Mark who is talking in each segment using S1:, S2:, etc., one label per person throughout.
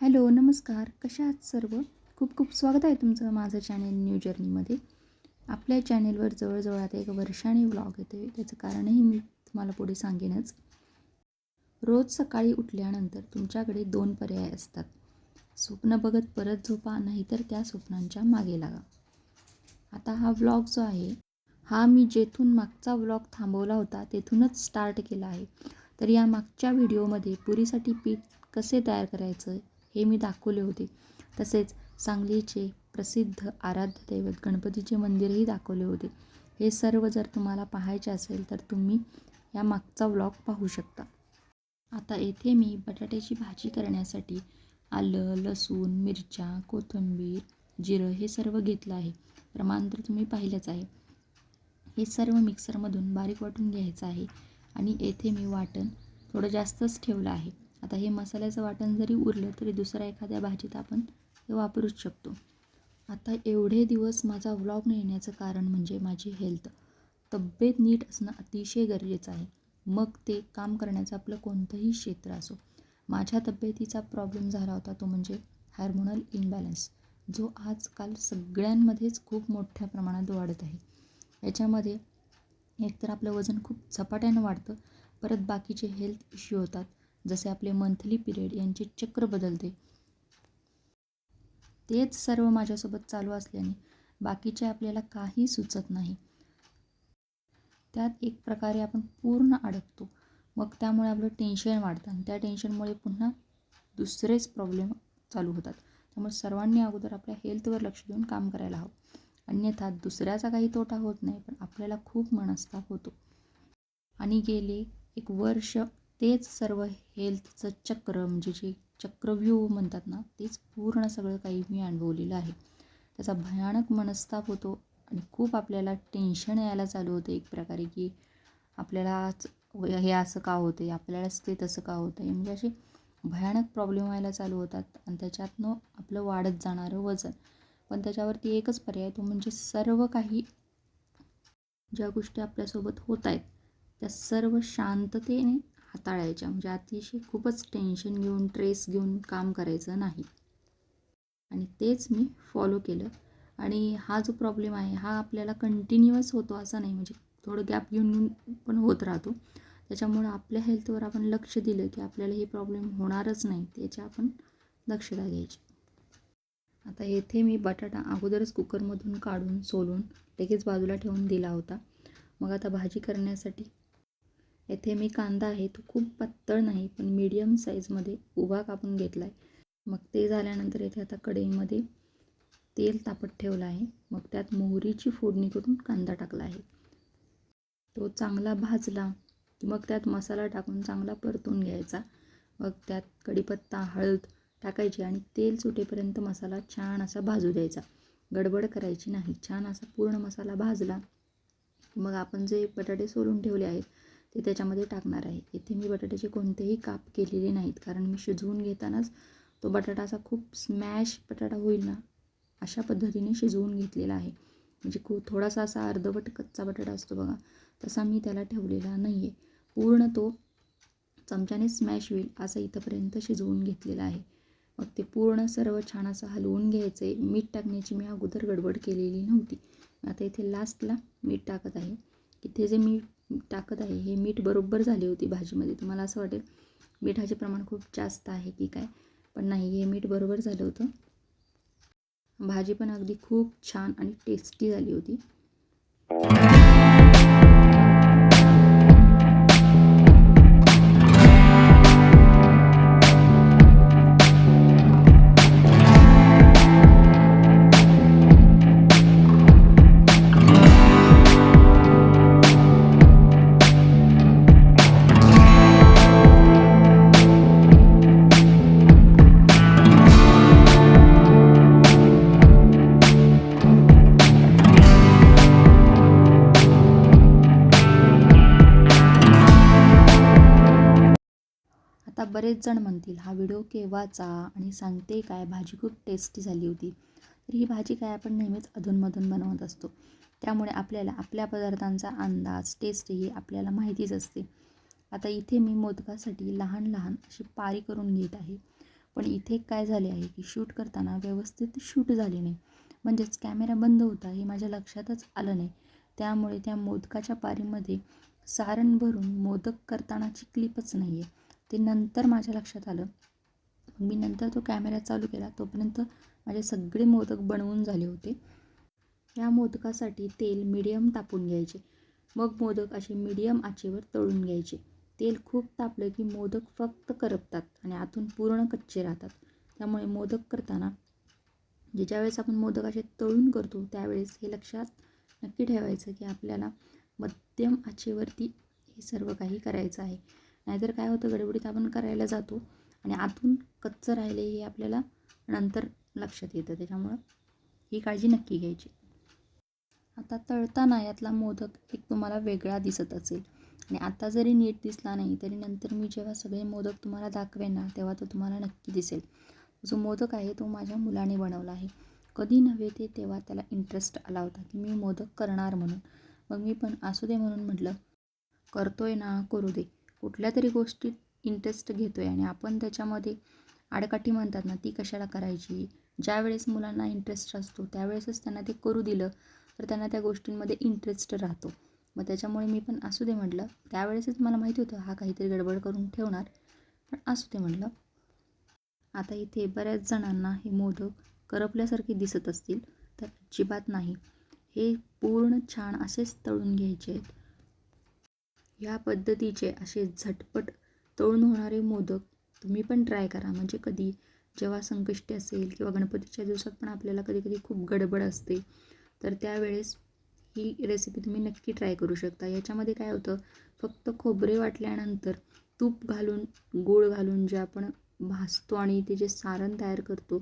S1: Hello नमस्कार. कशा आहात सर्व? खूप खूप स्वागत आहे तुमचं माझं चॅनेल न्यू जर्नीमध्ये आपल्या चॅनेलवर जवळजवळ आता एक वर्षाने व्लॉग येते त्याचं कारणही मी तुम्हाला पुढे सांगेनच. रोज सकाळी उठल्यानंतर तुमच्याकडे दोन पर्याय असतात. स्वप्न बघत परत झोपा नाहीतर त्या स्वप्नांच्या मागे लागा. आता हा व्लॉग जो आहे हा मी जेथून मागचा व्लॉग थांबवला होता तेथूनच स्टार्ट केला आहे. तर या मागच्या व्हिडिओमध्ये पुरीसाठी पीठ कसे तयार करायचं हे मी दाखवले होते. तसेच सांगलीचे प्रसिद्ध आराध्य दैवत गणपतीचे मंदिरही दाखवले होते. हे सर्व जर तुम्हाला पाहायचे असेल तर तुम्ही या मागचा व्लॉग पाहू शकता. आता येथे मी बटाट्याची भाजी करण्यासाठी आलं लसूण मिरच्या कोथिंबीर जिरं हे सर्व घेतलं आहे. प्रमाण तर तुम्ही पाहिलंच आहे. हे सर्व मिक्सरमधून बारीक वाटून घ्यायचं आहे आणि येथे मी वाटण थोडं जास्तच ठेवलं आहे. आता हे मसाल्याचं वाटण जरी उरलं तरी दुसऱ्या एखाद्या भाजीत आपण हे वापरूच शकतो. आता एवढे दिवस माझा व्लॉग न येण्याचं कारण म्हणजे माझी हेल्थ. तब्येत नीट असणं अतिशय गरजेचं आहे. मग ते काम करण्याचं आपलं कोणतंही क्षेत्र असो. माझ्या तब्येतीचा प्रॉब्लेम झाला होता तो म्हणजे हार्मोनल इनबॅलन्स जो आजकाल सगळ्यांमध्येच खूप मोठ्या प्रमाणात वाढत आहे. याच्यामध्ये एकतर आपलं वजन खूप झपाट्यानं वाढतं परत बाकीचे हेल्थ इश्यू होतात. जसे आपले मंथली पिरियड यांचे चक्र बदलते. तेच सर्व माझ्यासोबत चालू असल्याने बाकीचे आपल्याला काही सुचत नाही. त्यात एक प्रकारे आपण पूर्ण अडकतो. मग त्यामुळे आपलं टेन्शन वाढतं आणि त्या टेन्शनमुळे पुन्हा दुसरेच प्रॉब्लेम चालू होतात. त्यामुळे सर्वांनी अगोदर आपल्या हेल्थवर लक्ष देऊन काम करायला हवं. अन्यथा दुसऱ्याचा काही तोटा होत नाही पण आपल्याला खूप मनस्ताप होतो. आणि गेले एक वर्ष तेच सर्व हेल्थचं चक्र म्हणजे जे चक्रव्यूह म्हणतात ना तेच पूर्ण सगळं काही मी अनुभवलेलं आहे. त्याचा भयानक मनस्ताप होतो आणि खूप आपल्याला टेन्शन यायला चालू होतं एक प्रकारे की आपल्यालाच हे असं का होतं आहे आपल्यालाच ते तसं का होतं आहे म्हणजे असे भयानक प्रॉब्लेम व्हायला चालू होतात आणि त्याच्यातनं आपलं वाढत जाणारं वजन. पण त्याच्यावरती एकच पर्याय तो म्हणजे सर्व काही ज्या गोष्टी आपल्यासोबत होत आहेत त्या सर्व शांततेने हाताळायच्या. म्हणजे अतिशय खूपच टेन्शन घेऊन ट्रेस घेऊन काम करायचं नाही. आणि तेच मी फॉलो केलं. आणि हा जो प्रॉब्लेम आहे हा आपल्याला कंटिन्युअस होतो असा नाही. म्हणजे थोडं गॅप घेऊन घेऊन पण होत राहतो. त्याच्यामुळं आपल्या हेल्थवर आपण लक्ष दिलं की आपल्याला हे प्रॉब्लेम होणारच नाही. त्याच्या आपण दक्षता घ्यायची. आता येथे मी बटाटा अगोदरच कुकरमधून काढून सोलून लगेच बाजूला ठेवून दिला होता. मग आता भाजी करण्यासाठी येथे मी कांदा आहे तो खूप पातळ नाही पण मीडियम साईजमध्ये उभा कापून घेतला आहे मग ते झाल्यानंतर येथे आता कढईमध्ये तेल तापत ठेवलं आहे. मग त्यात मोहरीची फोडणी करून कांदा टाकला आहे. तो चांगला भाजला की मग त्यात मसाला टाकून चांगला परतून घ्यायचा. मग त्यात कढीपत्ता हळद टाकायची आणि तेल सुटेपर्यंत मसाला छान असा भाजू द्यायचा. गडबड करायची नाही. छान असा पूर्ण मसाला भाजला मग आपण जे बटाटे सोलून ठेवले आहेत ते त्याच्यामध्ये टाकणार आहे. इथे मी बटाट्याचे कोणतेही काप केलेले नाहीत. कारण मी शिजवून घेतानाच तो बटाटा असा खूप स्मॅश बटाटा होईल ना अशा पद्धतीने शिजवून घेतलेला आहे. म्हणजे खूप थोडासा असा अर्धवट कच्चा बटाटा असतो बघा तसा मी त्याला ठेवलेला नाही आहे पूर्ण तो चमच्याने स्मॅश होईल असं इथंपर्यंत शिजवून घेतलेला आहे. मग ते पूर्ण सर्व छान असं हलवून घ्यायचं आहे मीठ टाकण्याची मी अगोदर गडबड केलेली नव्हती. आता इथे लास्टला मीठ टाकत आहे. इथे जे मीठ टाकत आहे. हे मीठ बरोबर झाली होती भाजीमध्ये. तुम्हाला असं वाटेल मिठाचे प्रमाण खूप जास्त आहे की काय? पण नाही हे मीठ बरोबर झालं होतं. भाजी पण अगदी खूप छान आणि टेस्टी झाली होती. आता बरेच जण म्हणतील हा व्हिडिओ केव्हाचा आणि सांगते काय? भाजी खूप टेस्टी झाली होती. तर ही भाजी काय आपण नेहमीच अधूनमधून बनवत असतो. त्यामुळे आपल्याला आपल्या पदार्थांचा अंदाज टेस्ट ही आपल्याला माहितीच असते. आता इथे मी मोदकासाठी लहान लहान अशी पारी करून घेत आहे. पण इथे काय झाले आहे की शूट करताना व्यवस्थित शूट झाले नाही. म्हणजेच कॅमेरा बंद होता हे माझ्या लक्षातच आलं नाही. त्यामुळे त्या मोदकाच्या पारीमध्ये सारण भरून मोदक करतानाची क्लिपच नाही आहे ते नंतर माझ्या लक्षात आलं. मग मी नंतर तो कॅमेरा चालू केला तोपर्यंत माझे सगळे मोदक बनवून झाले होते. या मोदकासाठी तेल मिडियम तापून घ्यायचे. मग मोदक असे मिडियम आचेवर तळून घ्यायचे. तेल खूप तापलं की मोदक फक्त करपतात आणि आतून पूर्ण कच्चे राहतात. त्यामुळे मोदक करताना जे ज्यावेळेस आपण मोदक असे तळून करतो त्यावेळेस हे लक्षात नक्की ठेवायचं की आपल्याला मध्यम आचेवरती हे सर्व काही करायचं आहे. नाहीतर काय होतं गडबडीत आपण करायला जातो आणि आतून कच्चं राहिले हे आपल्याला नंतर लक्षात येतं. त्याच्यामुळं ही काळजी नक्की घ्यायची. आता तळताना यातला मोदक एक तुम्हाला वेगळा दिसत असेल. आणि आता जरी नीट दिसला नाही तरी नंतर मी जेव्हा सगळे मोदक तुम्हाला दाखवेन ना तेव्हा तो तुम्हाला नक्की दिसेल. जो मोदक आहे तो माझ्या मुलाने बनवला आहे. कधी नव्हे ते तेव्हा त्याला इंटरेस्ट आला होता की मी मोदक करणार म्हणून. मग मी पण असू दे म्हणून म्हटलं करतोय ना करू दे. कुठल्या तरी गोष्टीत इंटरेस्ट घेतो आहे आणि आपण त्याच्यामध्ये आडकाठी म्हणतात ना ती कशाला करायची? ज्यावेळेस मुलांना इंटरेस्ट असतो त्यावेळेसच त्यांना ते करू दिलं तर त्यांना त्या गोष्टींमध्ये इंटरेस्ट राहतो. मग त्याच्यामुळे मी पण असू दे म्हटलं. त्यावेळेसच मला माहिती होतं हा काहीतरी गडबड करून ठेवणार. पण असू दे म्हटलं. आता इथे बऱ्याच जणांना हे मोदक करपल्यासारखे दिसत असतील तर अजिबात नाही. हे पूर्ण छान असेच तळून घ्यायचे आहेत. ह्या पद्धतीचे असे झटपट तळून होणारे मोदक तुम्ही पण ट्राय करा. म्हणजे कधी जेव्हा संकष्टी असेल किंवा गणपतीच्या दिवसात पण आपल्याला कधी कधी खूप गडबड असते तर त्यावेळेस ही रेसिपी तुम्ही नक्की ट्राय करू शकता. याच्यामध्ये काय होतं फक्त खोबरे वाटल्यानंतर तूप घालून गूळ घालून जे आपण भासतो आणि ते जे सारण तयार करतो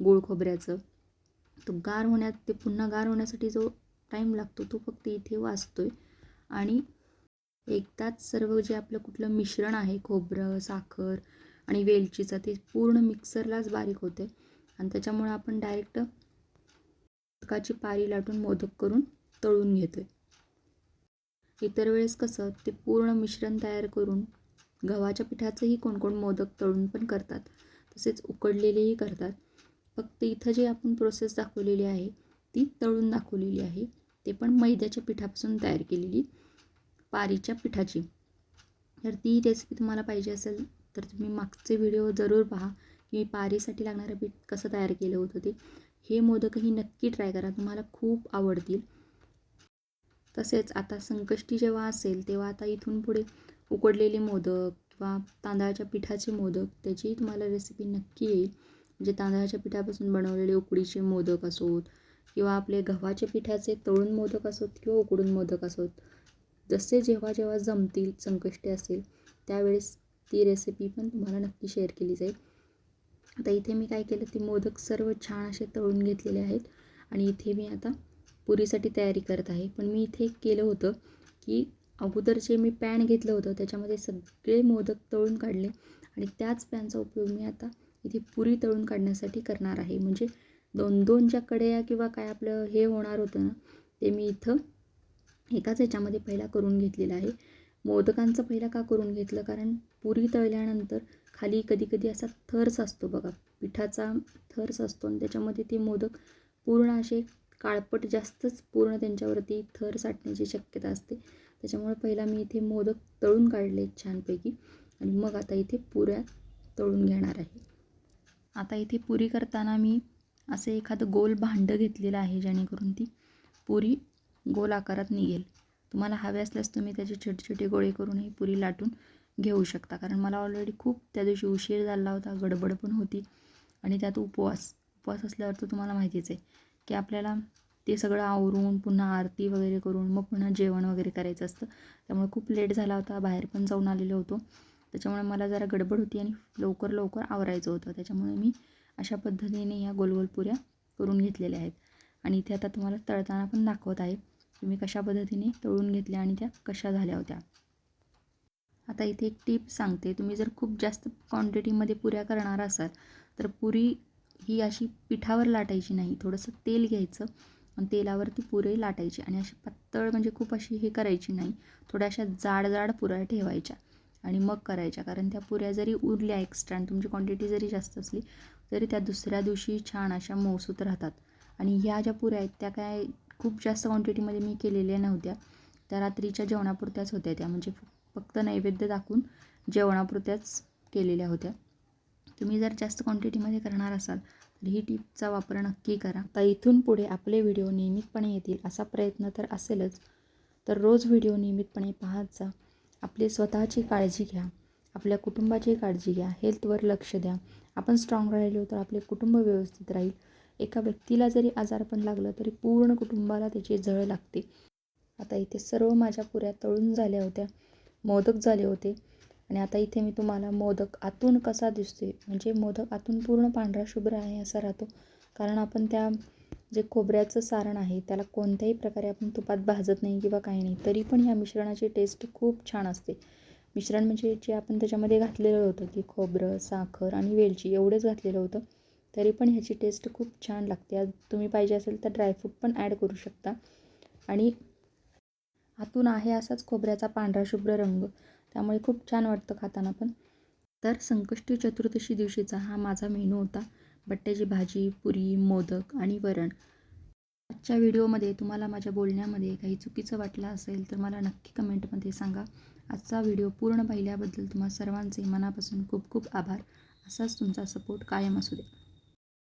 S1: गोळ खोबऱ्याचं तो गार होण्यात ते पुन्हा गार होण्यासाठी जो टाईम लागतो तो फक्त इथे वाचतो आहे आणि एकदाच सर्व जे आपलं कुठलं मिश्रण आहे खोबरं साखर आणि वेलचीचं ते पूर्ण मिक्सरलाच बारीक होते आणि त्याच्यामुळे आपण डायरेक्ट मोदकाची पारी लाटून मोदक करून तळून घेतो आहे इतर वेळेस कसं ते पूर्ण मिश्रण तयार करून गव्हाच्या पिठाचंही कोणकोण मोदक तळून पण करतात. तसेच उकडलेलेही करतात. फक्त इथं जे आपण प्रोसेस दाखवलेली आहे ती तळून दाखवलेली आहे ते पण मैद्याच्या पिठापासून तयार केलेली. पारीच्या पिठाची. तर ती रेसिपी तुम्हाला पाहिजे असेल तर तुम्ही मागचे व्हिडिओ जरूर पहा की मी पारीसाठी लागणारं पीठ कसं तयार केलं होतं ते. हे मोदकही नक्की ट्राय करा तुम्हाला खूप आवडतील. तसेच आता संकष्टी जेव्हा असेल तेव्हा आता इथून पुढे उकडलेले मोदक किंवा तांदळाच्या पिठाचे मोदक त्याचीही तुम्हाला रेसिपी नक्की येईल. म्हणजे तांदळाच्या पिठापासून बनवलेले उकडीचे मोदक असोत किंवा आपले गव्हाच्या पिठाचे तळून मोदक असोत किंवा उकडून मोदक असोत जसे जेव्हा जेव्हा जमतील संकष्टी असेल त्यावेळेस ती रेसिपी पण तुम्हाला नक्की शेअर केली जाईल. आता इथे मी काय केलं ती मोदक सर्व छान असे तळून घेतलेले आहेत आणि इथे मी आता पुरीसाठी तयारी करत आहे. पण मी इथे केलं होतं की अगोदर जे मी पॅन घेतलं होतं त्याच्यामध्ये सगळे मोदक तळून काढले आणि त्याच पॅनचा उपयोग मी आता इथे पुरी तळून काढण्यासाठी करणार आहे. म्हणजे दोन दोन ज्या कड्या किंवा काय आपलं हे होणार होतं ना ते मी इथं एकाच याच्यामध्ये पहिला करून घेतलेला आहे. मोदकांचं पहिला का करून घेतलं? कारण पुरी तळल्यानंतर खाली कधी कधी असा थर्स असतो बघा. पिठाचा थर्स असतो आणि त्याच्यामध्ये ते मोदक पूर्ण असे काळपट जास्तच पूर्ण त्यांच्यावरती थर साठण्याची शक्यता असते. त्याच्यामुळे पहिला मी इथे मोदक तळून काढले छानपैकी. आणि मग आता इथे पुऱ्या तळून घेणार आहे. आता इथे पुरी करताना मी असं एखादं गोल भांडं घेतलेलं आहे जेणेकरून ती पुरी गोल आकारात निघेल. तुम्हाला हवे असल्यास तुम्ही त्याचे छोटे छोटे गोळे करूनही पुरी लाटून घेऊ शकता. कारण मला ऑलरेडी खूप त्या दिवशी उशीर झाला होता गडबड पण होती आणि त्यात उपवास. उपवास असल्यावर तर तुम्हाला माहितीच आहे की आपल्याला ते सगळं आवरून पुन्हा आरती वगैरे करून मग पुन्हा जेवण वगैरे करायचं असतं. त्यामुळे खूप लेट झाला होता बाहेर पण जाऊन आलेलो होतो. त्याच्यामुळे मला जरा गडबड होती आणि लवकर लवकर आवरायचं होतं. त्याच्यामुळे मी अशा पद्धतीने ह्या गोलगोल पुऱ्या करून घेतलेल्या आहेत. आणि इथे आता तुम्हाला तळताना पण दाखवत आहे. तुम्ही कशा पद्धतीने तळून घेतल्या आणि त्या कशा झाल्या होत्या? आता इथे एक टीप सांगते. तुम्ही जर खूप जास्त क्वांटिटीमध्ये पुऱ्या करणार असाल तर पुरी ही अशी पिठावर लाटायची नाही. थोडंसं तेल घ्यायचं आणि तेलावरती पुरे लाटायची आणि अशी पातळ म्हणजे खूप अशी हे करायची नाही. थोड्या अशा जाड जाड पुऱ्या ठेवायच्या आणि मग करायच्या. कारण त्या पुऱ्या जरी उरल्या एक्स्ट्रा आणि तुमची क्वांटिटी जरी जास्त असली तरी त्या दुसऱ्या दिवशी छान अशा मऊसूत राहतात. आणि ह्या ज्या पुऱ्या आहेत त्या काय खूप जास्त क्वांटिटीमध्ये मी केलेल्या नव्हत्या. त्या रात्रीच्या जेवणापुरत्याच होत्या त्या. म्हणजे फक्त नैवेद्य दाखवून जेवणापुरत्याच केलेल्या होत्या. तुम्ही जर जास्त क्वांटिटीमध्ये करणार असाल तर ही टिपचा वापर नक्की करा. तर इथून पुढे आपले व्हिडिओ नियमितपणे येतील असा प्रयत्न तर असेलच. तर रोज व्हिडिओ नियमितपणे पाहत जा. आपली स्वतःची काळजी घ्या. आपल्या कुटुंबाची काळजी घ्या. हेल्थवर लक्ष द्या. आपण स्ट्रॉंग राहिलो तर आपले कुटुंब व्यवस्थित राहील. एका व्यक्तीला जरी आजारपण लागलं तरी पूर्ण कुटुंबाला त्याची झळ लागते. आता इथे सर्व माझ्या पुऱ्या तळून झाल्या होत्या मोदक झाले होते. आणि आता इथे मी तुम्हाला मोदक आतून कसा दिसतोय म्हणजे मोदक आतून पूर्ण पांढरा शुभ्र आहे असा राहतो. कारण आपण त्या जे खोबऱ्याचं सारण आहे त्याला कोणत्याही प्रकारे आपण तुपात भाजत नाही किंवा काही नाही तरी पण ह्या मिश्रणाची टेस्ट खूप छान असते. मिश्रण म्हणजे जे आपण त्याच्यामध्ये घातलेलं होतं की खोबरं साखर आणि वेलची एवढंच घातलेलं होतं. तरी पण ह्याची टेस्ट खूप छान लागते. तुम्ही पाहिजे असेल तर ड्रायफ्रूट पण ॲड करू शकता. आणि आतून आहे असाच खोबऱ्याचा पांढरा शुभ्र रंग. त्यामुळे खूप छान वाटतं खाताना पण. तर संकष्टी चतुर्दशी दिवशीचा हा माझा मेनू होता. बट्ट्याची भाजी पुरी मोदक आणि वरण. आजच्या व्हिडिओमध्ये तुम्हाला माझ्या बोलण्यामध्ये काही चुकीचं वाटलं असेल तर मला नक्की कमेंटमध्ये सांगा. आजचा व्हिडिओ पूर्ण पाहिल्याबद्दल तुम्हा सर्वांचे मनापासून खूप खूप आभार. असाच तुमचा सपोर्ट कायम असू द्या.